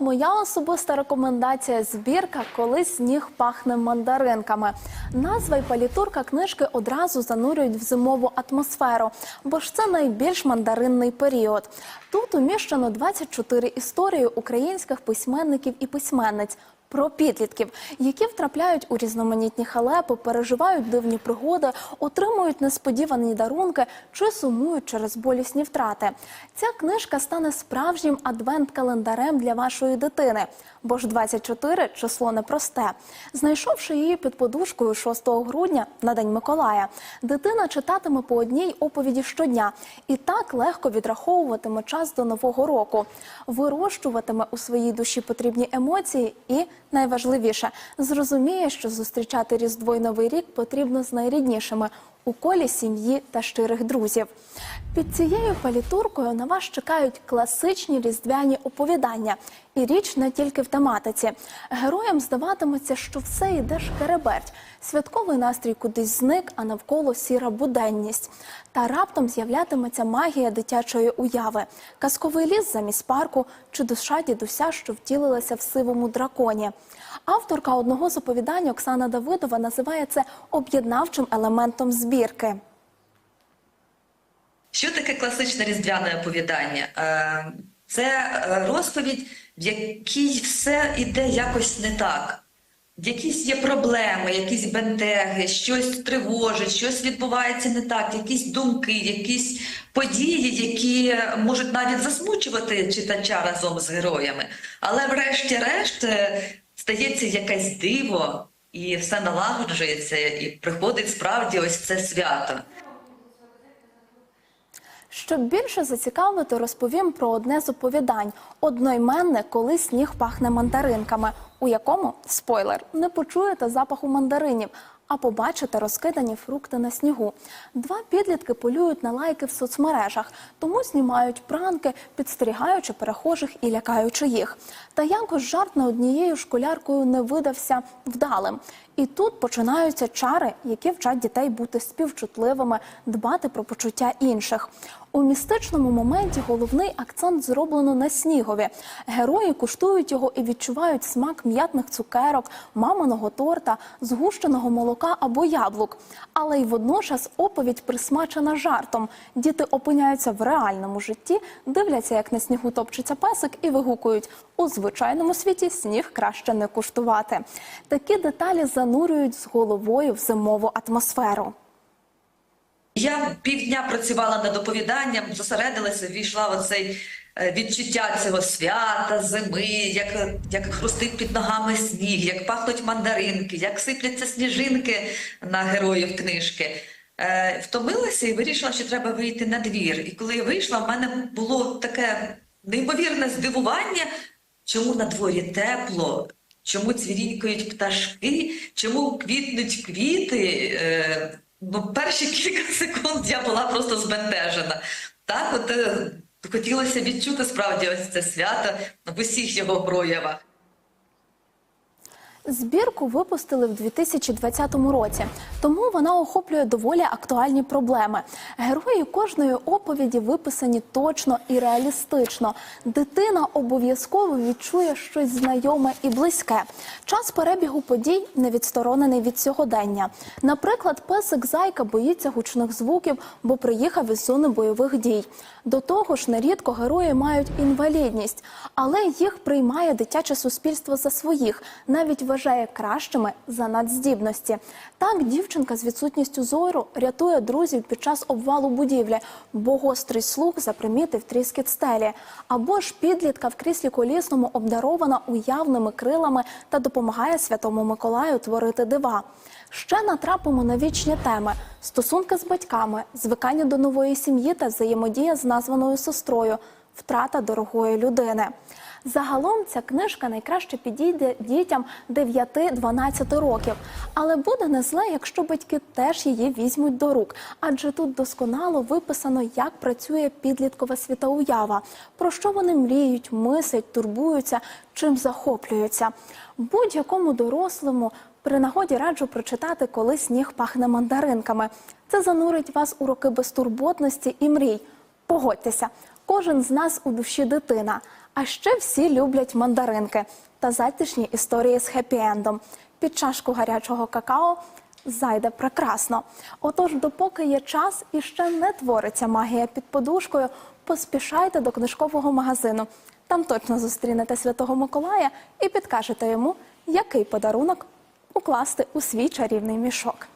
Моя особиста рекомендація збірка Коли сніг пахне мандаринками. Назва і палітурка книжки одразу занурюють в зимову атмосферу, бо ж це найбільш мандаринний період. Тут уміщено 24 історії українських письменників і письменниць. Про підлітків, які втрапляють у різноманітні халепи, переживають дивні пригоди, отримують несподівані дарунки чи сумують через болісні втрати. Ця книжка стане справжнім адвент-календарем для вашої дитини, бо ж 24 – число непросте. Знайшовши її під подушкою 6 грудня на День Миколая, дитина читатиме по одній оповіді щодня і так легко відраховуватиме час до нового року, вирощуватиме у своїй душі потрібні емоції і найважливіше зрозуміє, що зустрічати Різдво й Новий рік потрібно з найріднішими у колі сім'ї та щирих друзів. Під цією палітуркою на вас чекають класичні різдвяні оповідання. І річ не тільки в тематиці. Героям здаватиметься, що все йде шкереберть. Святковий настрій кудись зник, а навколо сіра буденність. Та раптом з'являтиметься магія дитячої уяви, казковий ліс замість парку чи душа дідуся, що втілилася в сивому драконі. Авторка одного з оповідань Оксана Давидова називає це об'єднавчим елементом збірки. Що таке класичне різдвяне оповідання? Це е, розповідь, в якій все іде якось не так. Якісь є проблеми, якісь бентеги, щось тривожить, щось відбувається не так, якісь думки, якісь події, які можуть навіть засмучувати читача разом з героями. Але врешті-решт е, стається якесь диво, і все налагоджується, і приходить справді ось це свято. Щоб більше зацікавити, розповім про одне з оповідань одноіменне, коли сніг пахне мандаринками, у якому спойлер не почуєте запаху мандаринів, а побачите розкидані фрукти на снігу. Два підлітки полюють на лайки в соцмережах, тому знімають пранки, підстерігаючи перехожих і лякаючи їх. Та якось жарт на однією школяркою не видався вдалим. І тут починаються чари, які вчать дітей бути співчутливими, дбати про почуття інших. У містичному моменті головний акцент зроблено на снігові. Герої куштують його і відчувають смак м'ятних цукерок, маминого торта, згущеного молока або яблук. Але й водночас оповідь присмачена жартом. Діти опиняються в реальному житті, дивляться, як на снігу топчеться песик, і вигукують: у звичайному світі сніг краще не куштувати. Такі деталі занурюють з головою в зимову атмосферу. Я півдня працювала над оповіданням, зосередилася, війшла в оцей е, відчуття цього свята, зими, як, як хрустить під ногами сніг, як пахнуть мандаринки, як сипляться сніжинки на героїв книжки. Е, втомилася і вирішила, що треба вийти на двір. І коли я вийшла, в мене було таке неймовірне здивування, чому на дворі тепло, чому цвірінькають пташки, чому квітнуть квіти. Е, Ну, перші кілька секунд я була просто збентежена. Так, от е, хотілося відчути справді ось це свято в усіх його проявах. Збірку випустили в 2020 році, тому вона охоплює доволі актуальні проблеми. Герої кожної оповіді виписані точно і реалістично. Дитина обов'язково відчує щось знайоме і близьке. Час перебігу подій не відсторонений від сьогодення. Наприклад, песик зайка боїться гучних звуків, бо приїхав із зони бойових дій. До того ж, нерідко герої мають інвалідність, але їх приймає дитяче суспільство за своїх, навіть вважає кращими за надздібності. Так, дівчинка з відсутністю зору рятує друзів під час обвалу будівлі, бо гострий слух запримітив тріскіт стелі. Або ж підлітка в кріслі колісному обдарована уявними крилами та допомагає святому Миколаю творити дива. Ще натрапимо на вічні теми: стосунки з батьками, звикання до нової сім'ї та взаємодія з названою сестрою, втрата дорогої людини. Загалом ця книжка найкраще підійде дітям 9-12 років, але буде не зле, якщо батьки теж її візьмуть до рук, адже тут досконало виписано, як працює підліткова світоуява, про що вони мріють, мислять, турбуються, чим захоплюються. Будь-якому дорослому при нагоді раджу прочитати, коли сніг пахне мандаринками. Це занурить вас у роки безтурботності і мрій. Погодьтеся, кожен з нас у душі дитина. А ще всі люблять мандаринки та затишні історії з хеппі-ендом. Під чашку гарячого какао зайде прекрасно. Отож, допоки є час і ще не твориться магія під подушкою, поспішайте до книжкового магазину. Там точно зустрінете Святого Миколая і підкажете йому, який подарунок укласти у свій чарівний мішок.